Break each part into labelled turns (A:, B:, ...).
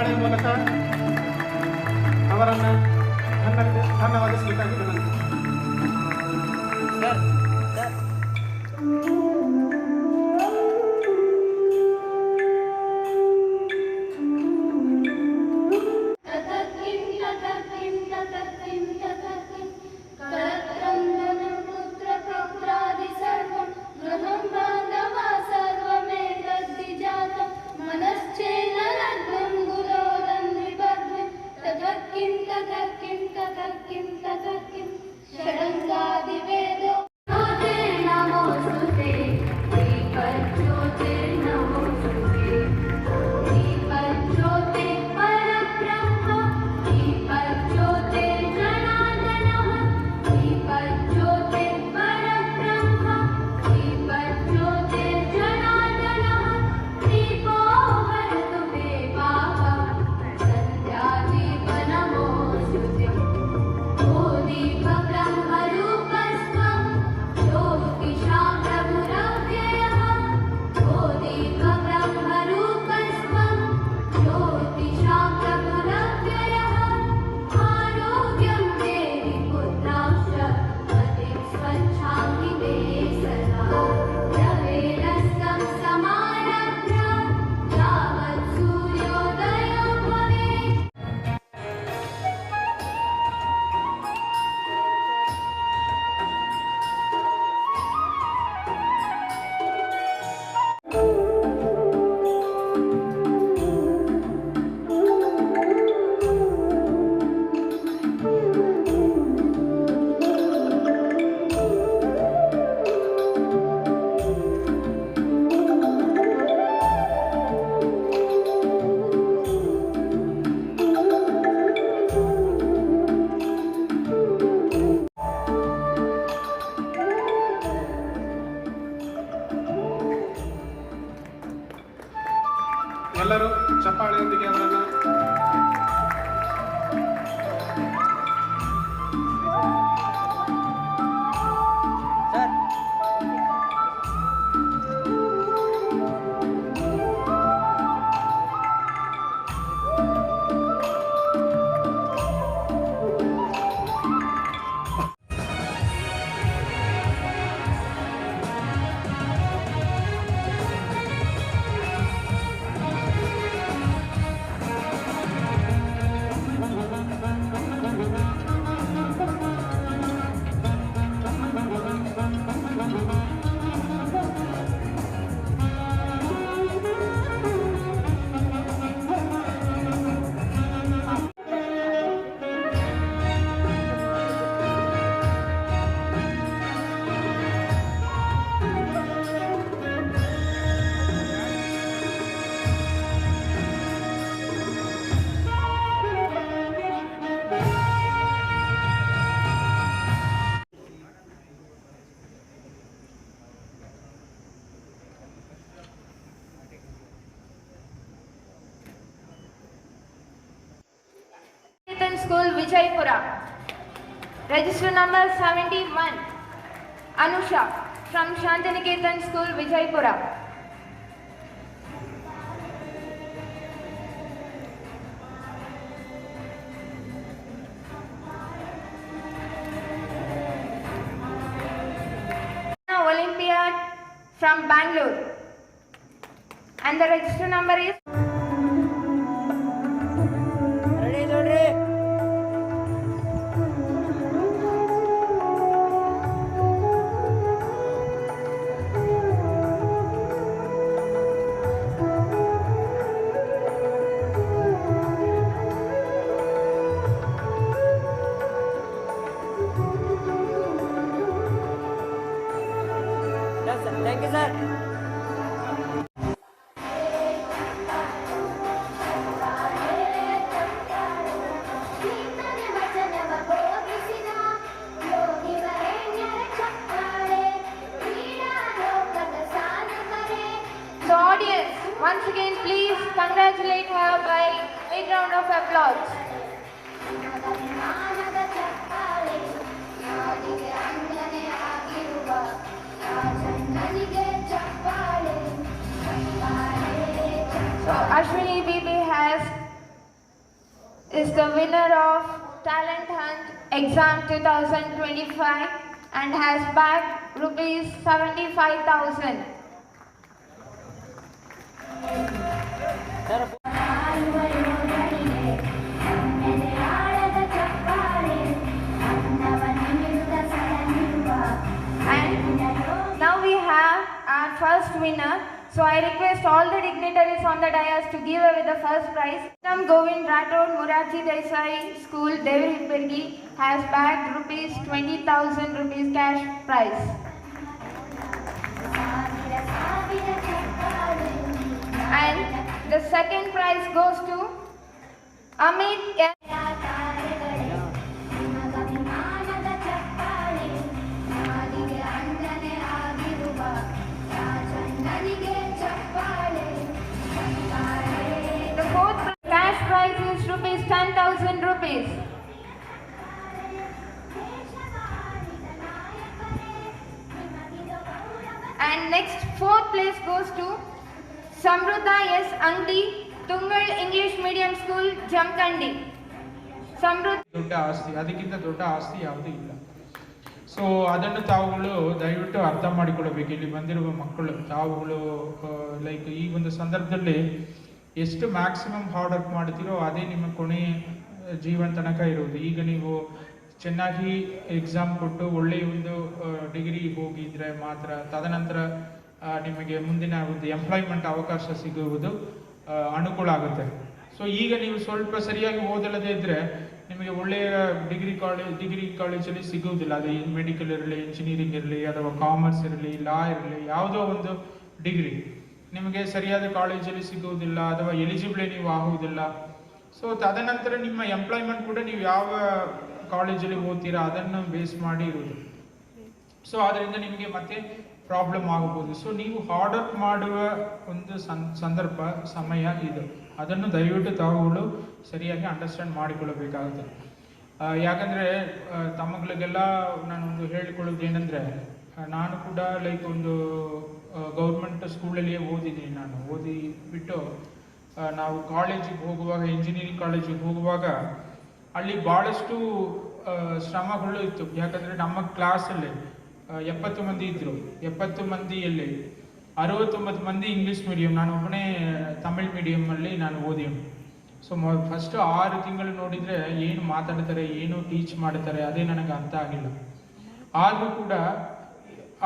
A: ಹಾಡಿನ ಮೂಲಕ
B: Vijayapura. register number 71 anusha from shantiniketan school vijaypura Olympiad from Bangalore. And the register number is So Ashwini Bibi has is the winner of Talent Hunt Exam 2025 and has bagged rupees 75,000. winner. So I request all the dignitaries on the dais to give away the first prize. Sam Govind Rathod Muraji Desai School, Deviripurgi has bagged rupees 20,000 rupees cash prize. And the second prize goes to Amit 10,000 rupees. And next fourth place goes to Samruddha S. Angdi, Tungal English Medium School, Jamkandi. Samruddha.
C: ದೊಡ್ಡ ಆಸ್ತಿ ಅದಕ್ಕಿಂತ ದೊಡ್ಡ ಆಸ್ತಿ ಯಾವುದೂ ಇಲ್ಲ so ಅದನ್ನು ತಾವುಗಳು ದಯವಿಟ್ಟು ಅರ್ಥ ಮಾಡಿಕೊಳ್ಳಬೇಕು ಇಲ್ಲಿ ಬಂದಿರುವ ಮಕ್ಕಳು ತಾವುಗಳು ಲೈಕ್ ಈ ಒಂದು ಸಂದರ್ಭದಲ್ಲಿ ಎಷ್ಟು ಮ್ಯಾಕ್ಸಿಮಮ್ ಹಾರ್ಡ್ ವರ್ಕ್ ಮಾಡ್ತೀರೋ ಅದೇ ನಿಮ್ಮ ಕೊನೆ ಜೀವನ ತನಕ ಇರುವುದು. ಈಗ ನೀವು ಚೆನ್ನಾಗಿ ಎಕ್ಸಾಮ್ ಕೊಟ್ಟು ಒಳ್ಳೆಯ ಒಂದು ಡಿಗ್ರಿ ಹೋಗಿದ್ರೆ ಮಾತ್ರ, ತದನಂತರ ನಿಮಗೆ ಮುಂದಿನ ಒಂದು ಎಂಪ್ಲಾಯ್ಮೆಂಟ್ ಅವಕಾಶ ಸಿಗುವುದು ಅನುಕೂಲ ಆಗುತ್ತೆ. ಸೊ ಈಗ ನೀವು ಸ್ವಲ್ಪ ಸರಿಯಾಗಿ ಓದಲ್ಲದೆ ಇದ್ರೆ ನಿಮಗೆ ಒಳ್ಳೆಯ ಡಿಗ್ರಿ ಕಾಲೇಜ್ ಡಿಗ್ರಿ ಕಾಲೇಜಲ್ಲಿ ಸಿಗುವುದಿಲ್ಲ. ಅದು ಮೆಡಿಕಲ್ ಇರಲಿ ಇಂಜಿನಿಯರಿಂಗ್ ಇರಲಿ, ಅಥವಾ ಕಾಮರ್ಸ್ ಇರಲಿ ಲಾ ಇರಲಿ, ಯಾವುದೋ ಒಂದು ಡಿಗ್ರಿ ನಿಮಗೆ ಸರಿಯಾದ ಕಾಲೇಜಲ್ಲಿ ಸಿಗುವುದಿಲ್ಲ, ಅಥವಾ ಎಲಿಜಿಬಲ್ ನೀವು ಆಗುವುದಿಲ್ಲ. ಸೊ ತದನಂತರ ನಿಮ್ಮ ಎಂಪ್ಲಾಯ್ಮೆಂಟ್ ಕೂಡ ನೀವು ಯಾವ ಕಾಲೇಜಲ್ಲಿ ಓದ್ತೀರಾ, ಅದನ್ನು ಬೇಸ್ ಮಾಡಿ ಇರುವುದು. ಸೊ ಅದರಿಂದ ನಿಮಗೆ ಮತ್ತೆ ಪ್ರಾಬ್ಲಮ್ ಆಗಬಹುದು ಸೊ ನೀವು ಹಾರ್ಡ್ ವರ್ಕ್ ಮಾಡುವ ಒಂದು ಸಂದರ್ಭ, ಸಮಯ ಇದು. ಅದನ್ನು ದಯವಿಟ್ಟು ತಾವುಗಳು ಸರಿಯಾಗಿ ಅಂಡರ್ಸ್ಟ್ಯಾಂಡ್ ಮಾಡಿಕೊಳ್ಳಬೇಕಾಗುತ್ತೆ. ಯಾಕಂದರೆ ತಮ್ಮಗಳಿಗೆಲ್ಲ ನಾನೊಂದು ಹೇಳಿಕೊಳ್ಳೋದು ಏನಂದ್ರೆ ನಾನು ಕೂಡ ಲೈಕ್ ಒಂದು ಗೌರ್ಮೆಂಟ್ ಸ್ಕೂಲಲ್ಲಿಯೇ ಓದಿದ್ದೀನಿ ನಾನು. ಓದಿ ಬಿಟ್ಟು ನಾವು ಕಾಲೇಜಿಗೆ ಹೋಗುವಾಗ ಇಂಜಿನಿಯರಿಂಗ್ ಕಾಲೇಜಿಗೆ ಹೋಗುವಾಗ ಅಲ್ಲಿ ಭಾಳಷ್ಟು ಶ್ರಮಗಳು ಇತ್ತು. ಯಾಕಂದರೆ ನಮ್ಮ ಕ್ಲಾಸಲ್ಲಿ ಎಪ್ಪತ್ತು ಮಂದಿ ಇದ್ದರು ಎಪ್ಪತ್ತು ಮಂದಿಯಲ್ಲಿ ಅರವತ್ತೊಂಬತ್ತು ಮಂದಿ ಇಂಗ್ಲೀಷ್ ಮೀಡಿಯಂ ನಾನು ಒಬ್ಬನೇ ತಮಿಳ್ ಮೀಡಿಯಂ ಅಲ್ಲಿ ನಾನು ಓದಿವನು ಸೊ ಫಸ್ಟ್ ಆರು ತಿಂಗಳು ನೋಡಿದರೆ ಏನು ಮಾತಾಡ್ತಾರೆ, ಏನು ಟೀಚ್ ಮಾಡ್ತಾರೆ, ಅದೇ ನನಗೆ ಅರ್ಥ ಆಗಿಲ್ಲ. ಆದರೂ ಕೂಡ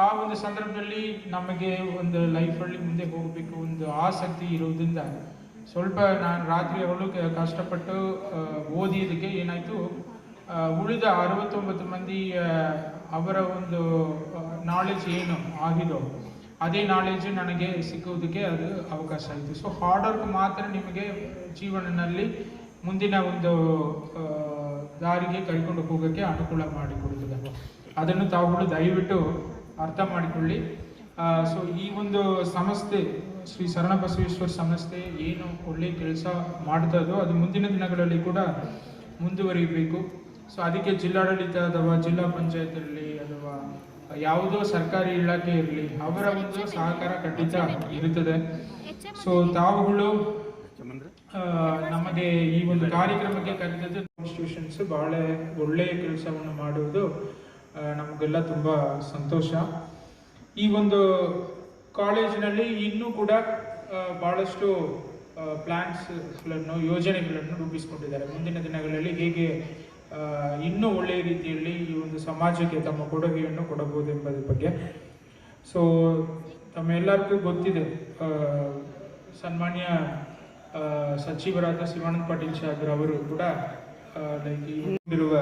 C: ಆ ಒಂದು ಸಂದರ್ಭದಲ್ಲಿ ನಮಗೆ ಒಂದು ಲೈಫಲ್ಲಿ ಮುಂದೆ ಹೋಗಬೇಕು, ಒಂದು ಆಸಕ್ತಿ ಇರುವುದರಿಂದ ಸ್ವಲ್ಪ ನಾನು ರಾತ್ರಿ ಅವಳು ಕಷ್ಟಪಟ್ಟು ಓದಿದ್ದಕ್ಕೆ ಏನಾಯಿತು ಉಳಿದ ಅರವತ್ತೊಂಬತ್ತು ಮಂದಿ ಅವರ ಒಂದು ನಾಲೆಜ್ ಏನು ಆಗಿದೋ, ಅದೇ ನಾಲೆಜ್ ನನಗೆ ಸಿಕ್ಕುವುದಕ್ಕೆ ಅದು ಅವಕಾಶ ಆಯಿತು. ಸೊ ಹಾರ್ಡ್ ವರ್ಕ್ ಮಾತ್ರ ನಿಮಗೆ ಜೀವನದಲ್ಲಿ ಮುಂದಿನ ಒಂದು ದಾರಿಗೆ ಕೈಕೊಂಡು ಹೋಗೋಕ್ಕೆ ಅನುಕೂಲ ಮಾಡಿಕೊಡುತ್ತದೆ. ಅದನ್ನು ತಾವುಗಳು ದಯವಿಟ್ಟು ಅರ್ಥ ಮಾಡಿಕೊಳ್ಳಿ. ಸೊ ಈ ಒಂದು ಸಂಸ್ಥೆ ಶ್ರೀ ಶರಣ ಬಸವೇಶ್ವರ ಸಂಸ್ಥೆ ಏನು ಒಳ್ಳೆ ಕೆಲಸ ಮಾಡ್ತಾ ಇದೋ ಅದು ಮುಂದಿನ ದಿನಗಳಲ್ಲಿ ಕೂಡ ಮುಂದುವರಿಬೇಕು. ಸೊ ಅದಕ್ಕೆ ಜಿಲ್ಲಾಡಳಿತ ಅಥವಾ ಜಿಲ್ಲಾ ಪಂಚಾಯತ್ ಇರಲಿ ಅಥವಾ ಯಾವುದೋ ಸರ್ಕಾರಿ ಇಲಾಖೆ ಇರಲಿ, ಅವರ ಒಂದು ಸಹಕಾರ ಖಂಡಿತ ಇರುತ್ತದೆ. ಸೊ ತಾವುಗಳು ನಮಗೆ ಈ ಒಂದು ಕಾರ್ಯಕ್ರಮಕ್ಕೆ ಕರೆದದ್ದು ಇನ್ಸ್ಟಿಟ್ಯೂಷನ್ಸ್ ಬಹಳ ಒಳ್ಳೆಯ ಕೆಲಸವನ್ನು ಮಾಡುವುದು ನಮಗೆಲ್ಲ ತುಂಬ ಸಂತೋಷ. ಈ ಒಂದು ಕಾಲೇಜಿನಲ್ಲಿ ಇನ್ನೂ ಕೂಡ ಭಾಳಷ್ಟು ಪ್ಲ್ಯಾನ್ಸ್ಗಳನ್ನು ಯೋಜನೆಗಳನ್ನು ರೂಪಿಸಿಕೊಂಡಿದ್ದಾರೆ. ಮುಂದಿನ ದಿನಗಳಲ್ಲಿ ಹೇಗೆ ಇನ್ನೂ ಒಳ್ಳೆಯ ರೀತಿಯಲ್ಲಿ ಈ ಒಂದು ಸಮಾಜಕ್ಕೆ ತಮ್ಮ ಕೊಡುಗೆಯನ್ನು ಕೊಡಬಹುದು ಎಂಬುದರ ಬಗ್ಗೆ. ಸೊ ತಮ್ಮೆಲ್ಲರಿಗೂ ಗೊತ್ತಿದೆ ಸನ್ಮಾನ್ಯ ಸಚಿವರಾದ ಶಿವಾನಂದ ಪಾಟೀಲ್ ಸಾಗರ್ ಅವರು ಕೂಡ ಲೈಕ್ ಇರುವ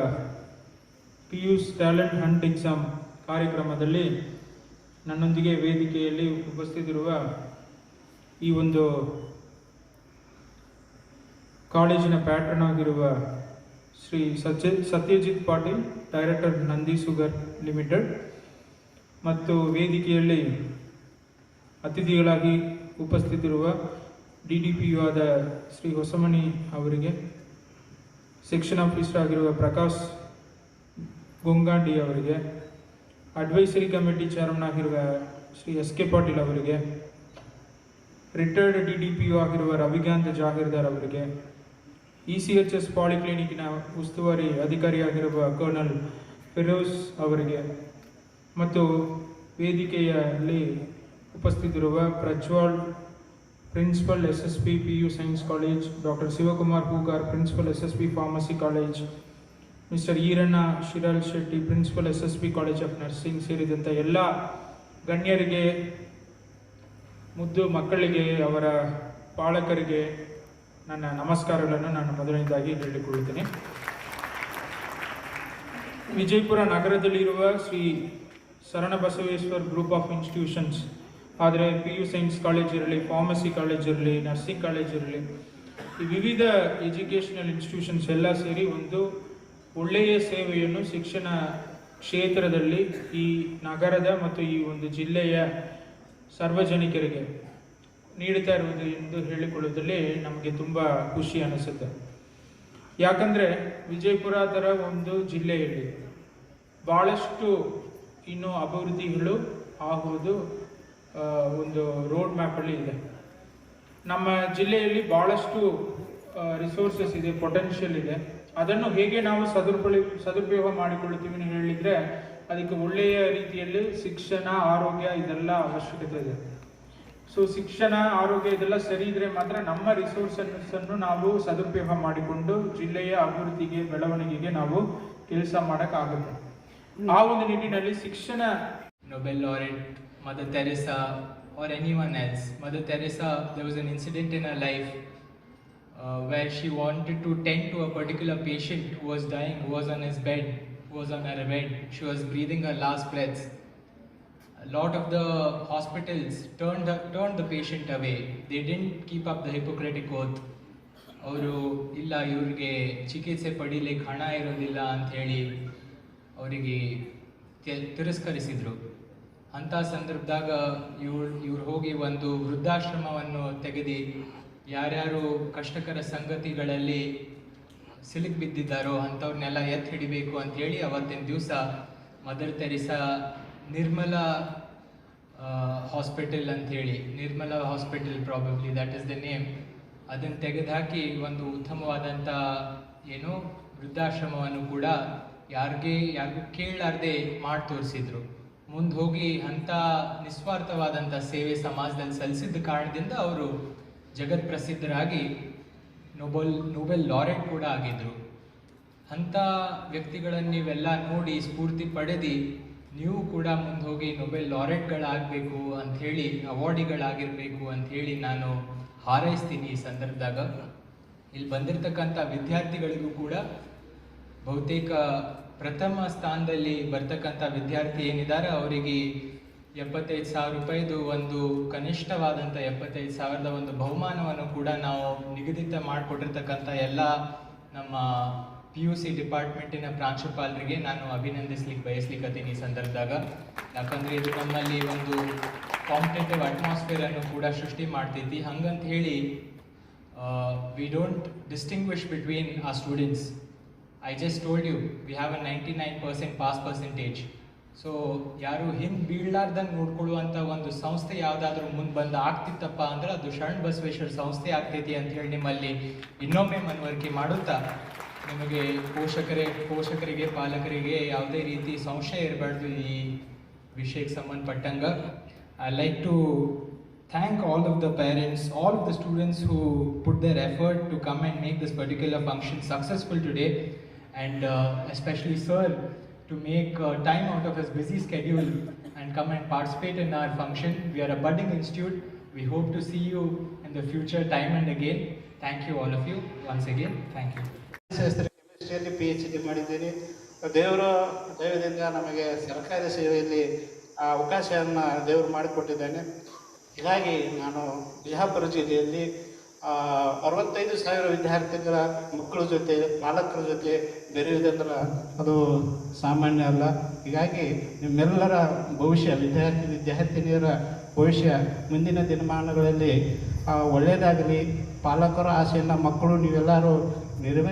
C: P U talent hunt exam ಕಾರ್ಯಕ್ರಮದಲ್ಲಿ ನನ್ನೊಂದಿಗೆ ವೇದಿಕೆಯಲ್ಲಿ ಉಪಸ್ಥಿತಿರುವ ಈ ಒಂದು ಕಾಲೇಜಿನ ಪ್ಯಾಟ್ರನ್ ಆಗಿರುವ Shri Satya, Satyajit Patil, director Nandi sugar limited ಮತ್ತು ವೇದಿಕೆಯಲ್ಲಿ ಅತಿಥಿಗಳಾಗಿ ಉಪಸ್ಥಿತಿರುವ ಡಿ ಡಿ ಪಿ ಯು ಆದ ಶ್ರೀ ಹೊಸಮಣಿ ಅವರಿಗೆ, ಸೆಕ್ಷನ್ ಆಫೀಸರ್ ಆಗಿರುವ ಪ್ರಕಾಶ್ ಗೊಂಗಾಂಡಿ ಅವರಿಗೆ ಅಡ್ವೈಸರಿ ಕಮಿಟಿ ಚೇರ್ಮನ್ ಆಗಿರುವ ಶ್ರೀ ಎಸ್ ಕೆ ಪಾಟೀಲ್ ಅವರಿಗೆ retired D D P U ಆಗಿರುವ ರವಿಕಾಂತ್ ಜಾಗೀರ್ದಾರ್ ಅವರಿಗೆ ಇ ಸಿ ಎಚ್ ಎಸ್ ಪಾಲಿಕ್ಲಿನಿಕ್ನ ಉಸ್ತುವಾರಿ ಅಧಿಕಾರಿಯಾಗಿರುವ ಕರ್ನಲ್ ಫಿರೋಸ್ ಅವರಿಗೆ ಮತ್ತು ವೇದಿಕೆಯಲ್ಲಿ ಉಪಸ್ಥಿತಿರುವ Prajwal principal S S P P U science college doctor Shivakumar Hugar principal S S P pharmacy college mister Eranna Shiral Shetty, principal S S B college of nursing ಸೇರಿದಂಥ ಎಲ್ಲ ಗಣ್ಯರಿಗೆ, ಮುದ್ದು ಮಕ್ಕಳಿಗೆ, ಅವರ ಪಾಲಕರಿಗೆ ನನ್ನ ನಮಸ್ಕಾರಗಳನ್ನು ನಾನು ಮೊದಲನೇದಾಗಿ ಹೇಳಿಕೊಳ್ಳುತ್ತೇನೆ. ವಿಜಯಪುರ ನಗರದಲ್ಲಿರುವ Shri Sharanabasaveshwar group of institutions, ಆದರೆ ಪಿ ಯು ಸೈನ್ಸ್ ಕಾಲೇಜ್ ಇರಲಿ, ಫಾರ್ಮಸಿ ಕಾಲೇಜ್ ಇರಲಿ, ನರ್ಸಿಂಗ್ ಕಾಲೇಜ್ ಇರಲಿ, ಈ ವಿವಿಧ ಎಜುಕೇಷನಲ್ ಇನ್ಸ್ಟಿಟ್ಯೂಷನ್ಸ್ ಎಲ್ಲ ಸೇರಿ ಒಂದು ಒಳ್ಳೆಯ ಸೇವೆಯನ್ನು ಶಿಕ್ಷಣ ಕ್ಷೇತ್ರದಲ್ಲಿ ಈ ನಗರದ ಮತ್ತು ಈ ಒಂದು ಜಿಲ್ಲೆಯ ಸಾರ್ವಜನಿಕರಿಗೆ ನೀಡುತ್ತಾ ಇರುವುದು ಎಂದು ಹೇಳಿಕೊಳ್ಳುವುದರಲ್ಲಿ ನಮಗೆ ತುಂಬ ಖುಷಿ ಅನಿಸುತ್ತೆ. ಯಾಕಂದರೆ ವಿಜಯಪುರ ಥರ ಒಂದು ಜಿಲ್ಲೆಯಲ್ಲಿ ಭಾಳಷ್ಟು ಇನ್ನೂ ಅಭಿವೃದ್ಧಿಗಳು ಆಗುವುದು ಒಂದು ರೋಡ್ ಮ್ಯಾಪಲ್ಲಿ ಇದೆ. ನಮ್ಮ ಜಿಲ್ಲೆಯಲ್ಲಿ ಭಾಳಷ್ಟು ರಿಸೋರ್ಸಸ್ ಇದೆ ಪೊಟೆನ್ಷಿಯಲ್ ಇದೆ. ಅದನ್ನು ಹೇಗೆ ನಾವು ಸದುಪಳಿ ಸದುಪಯೋಗ ಮಾಡಿಕೊಳ್ಳುತ್ತೀವಿ ಅಂತ ಹೇಳಿದರೆ ಅದಕ್ಕೆ ಒಳ್ಳೆಯ ರೀತಿಯಲ್ಲಿ ಶಿಕ್ಷಣ ಆರೋಗ್ಯ ಇದೆಲ್ಲ ಅವಶ್ಯಕತೆ ಇದೆ. ಸೊ ಶಿಕ್ಷಣ ಆರೋಗ್ಯ ಇದೆಲ್ಲ ಸರಿ ಇದ್ರೆ ಮಾತ್ರ ನಮ್ಮ ರಿಸೋರ್ಸಸ್ ಅನ್ನು ನಾವು ಸದುಪಯೋಗ ಮಾಡಿಕೊಂಡು ಜಿಲ್ಲೆಯ ಅಭಿವೃದ್ಧಿಗೆ ಬೆಳವಣಿಗೆಗೆ ನಾವು ಕೆಲಸ ಮಾಡೋಕ್ಕಾಗುತ್ತೆ ಆ ಒಂದು ನಿಟ್ಟಿನಲ್ಲಿ ಶಿಕ್ಷಣ
D: Nobel laureate mother Teresa are anyone else mother Teresa there was an incident in a uh, where she wanted to tend to a particular patient who was dying, who was on his bed, who was on her bed. She was breathing her last breaths. A lot of the hospitals turned, the, turned the patient away. They didn't keep up the Hippocratic oath. ಅವರು ಇಲ್ಲ ಇವ್ರಿಗೆ ಚಿಕಿತ್ಸೆ ಪಡೀಲಿಕ್ಕೆ ಹಣ ಇರೋದಿಲ್ಲ ಅಂಥೇಳಿ ಅವರಿಗೆ ತಿರಸ್ಕರಿಸಿದರು ಅಂಥ ಸಂದರ್ಭದಾಗ ಇವ್ರು ಇವ್ರು ಹೋಗಿ ಒಂದು ವೃದ್ಧಾಶ್ರಮವನ್ನು ತೆಗೆದು ಯಾರ್ಯಾರು ಕಷ್ಟಕರ ಸಂಗತಿಗಳಲ್ಲಿ ಸಿಲುಕ್ ಬಿದ್ದಿದ್ದಾರೋ ಅಂಥವ್ರನ್ನೆಲ್ಲ ಎತ್ತಿ ಹಿಡಿಬೇಕು ಅಂಥೇಳಿ ಅವತ್ತಿನ ದಿವಸ ಮದರ್ ತೆರಿಸಾ ನಿರ್ಮಲ ಹಾಸ್ಪಿಟಲ್ ಅಂಥೇಳಿ Nirmala hospital probably that is the name ಅದನ್ನು ತೆಗೆದುಹಾಕಿ ಒಂದು ಉತ್ತಮವಾದಂಥ ಏನು ವೃದ್ಧಾಶ್ರಮವನ್ನು ಕೂಡ ಯಾರಿಗೆ, ಯಾರಿಗೂ ಕೇಳಲಾರ್ದೆ ಮಾಡಿ ತೋರಿಸಿದ್ರು. ಮುಂದೆ ಹೋಗಿ ಅಂಥ ನಿಸ್ವಾರ್ಥವಾದಂಥ ಸೇವೆ ಸಮಾಜದಲ್ಲಿ ಸಲ್ಲಿಸಿದ್ದ ಕಾರಣದಿಂದ ಅವರು ಜಗತ್ ಪ್ರಸಿದ್ಧರಾಗಿ ನೊಬೆಲ್ ನೊಬೆಲ್ ಲಾರೆಟ್ ಕೂಡ ಆಗಿದ್ದರು ಅಂಥ ವ್ಯಕ್ತಿಗಳನ್ನು ನೀವೆಲ್ಲ ನೋಡಿ ಸ್ಫೂರ್ತಿ ಪಡೆದು ನೀವು ಕೂಡ ಮುಂದೆ ಹೋಗಿ ನೊಬೆಲ್ ಲಾರೆಟ್ಗಳಾಗಬೇಕು ಅಂಥೇಳಿ, ಅವಾರ್ಡಿಗಳಾಗಿರಬೇಕು ಅಂಥೇಳಿ ನಾನು ಹಾರೈಸ್ತೀನಿ ಈ ಸಂದರ್ಭದಾಗ. ಇಲ್ಲಿ ಬಂದಿರತಕ್ಕಂಥ ವಿದ್ಯಾರ್ಥಿಗಳಿಗೂ ಕೂಡ ಬಹುತೇಕ ಪ್ರಥಮ ಸ್ಥಾನದಲ್ಲಿ ಬರ್ತಕ್ಕಂಥ ವಿದ್ಯಾರ್ಥಿ ಏನಿದ್ದಾರೆ, ಅವರಿಗೆ ಎಪ್ಪತ್ತೈದು ಸಾವಿರ ರೂಪಾಯಿದು ಒಂದು ಕನಿಷ್ಠವಾದಂಥ ಎಪ್ಪತ್ತೈದು ಸಾವಿರದ ಒಂದು ಬಹುಮಾನವನ್ನು ಕೂಡ ನಾವು ನಿಗದಿತ ಮಾಡಿಕೊಟ್ಟಿರ್ತಕ್ಕಂಥ ಎಲ್ಲ ನಮ್ಮ ಪಿ ಯು ಸಿ ಡಿಪಾರ್ಟ್ಮೆಂಟಿನ ಪ್ರಾಂಶುಪಾಲರಿಗೆ ನಾನು ಅಭಿನಂದಿಸ್ಲಿಕ್ಕೆ ಬಯಸ್ಲಿಕ್ಕತ್ತೀನಿ ಈ ಸಂದರ್ಭದಾಗ. ಯಾಕಂದರೆ ಇದು ನಮ್ಮಲ್ಲಿ ಒಂದು ಕಾಂಪಿಟೇಟಿವ್ ಅಟ್ಮಾಸ್ಫಿಯರನ್ನು ಕೂಡ ಸೃಷ್ಟಿ ಮಾಡ್ತೈತಿ. ಹಂಗಂತ ಹೇಳಿ ವಿ ಡೋಂಟ್ ಡಿಸ್ಟಿಂಗ್ವಿಷ್ ಬಿಟ್ವೀನ್ ಆ students I just told you we have a ninety nine percent pass percentage so ಯಾರು ಹಿಂದೆ ಬೀಳ್ಲಾರ್ದಂಗೆ ನೋಡ್ಕೊಳ್ಳುವಂಥ ಒಂದು ಸಂಸ್ಥೆ ಯಾವುದಾದ್ರೂ ಮುಂದೆ ಬಂದು ಆಗ್ತಿತ್ತಪ್ಪ ಅಂದ್ರೆ ಅದು ಶರಣ ಬಸವೇಶ್ವರ ಸಂಸ್ಥೆ ಆಗ್ತೈತಿ ಅಂತ ಹೇಳಿ ನಿಮ್ಮಲ್ಲಿ ಇನ್ನೊಮ್ಮೆ ಮನವರಿಕೆ ಮಾಡುತ್ತಾ? ನಿಮಗೆ ಪೋಷಕರೇ ಪೋಷಕರಿಗೆ ಪಾಲಕರಿಗೆ ಯಾವುದೇ ರೀತಿ ಸಂಶಯ ಇರಬಾರ್ದು ಈ ವಿಷಯಕ್ಕೆ ಸಂಬಂಧಪಟ್ಟಂಗ. I like to thank all of the parents all of the students who put their effort to come and make this particular function successful today, and especially Sir to make uh, time out of his busy schedule and come and participate in our function. We are a budding institute. We hope to see you in the future time and again. Thank you, all of you, once again. Thank you.
E: ಶಾಸ್ತ್ರ ಕೆಮಿಸ್ಟ್ರಿಯಲ್ಲಿ P H D ಮಾಡಿದ್ದೀನಿ ದೇವರ ದೈವದಿಂದ ನಮಗೆ ಸರ್ಕಾರಿ ಸೇವೆಯಲ್ಲಿ ಆ ಅವಕಾಶವನ್ನು ದೇವರು ಮಾಡಿಕೊಟ್ಟಿದ್ದಾನೆ ಹೀಗಾಗಿ ನಾನು ಬಿಜಾಪುರ ಜಿಲ್ಲೆಯಲ್ಲಿ ಅರವತ್ತೈದು ಸಾವಿರ ವಿದ್ಯಾರ್ಥಿಗಳ ಮಕ್ಕಳ ಜೊತೆ, ಪಾಲಕರ ಜೊತೆ ಬೆರೆಯುವುದಂದ್ರೆ ಅದು ಸಾಮಾನ್ಯ ಅಲ್ಲ. ಹೀಗಾಗಿ ನಿಮ್ಮೆಲ್ಲರ ಭವಿಷ್ಯ, ವಿದ್ಯಾರ್ಥಿ, ವಿದ್ಯಾರ್ಥಿನಿಯರ ಭವಿಷ್ಯ ಮುಂದಿನ ದಿನಮಾನಗಳಲ್ಲಿ ಒಳ್ಳೆಯದಾಗಲಿ. ಪಾಲಕರ ಆಸೆಯನ್ನು ಮಕ್ಕಳು, ನೀವೆಲ್ಲರೂ ನೆರವೇರಿಸಿ.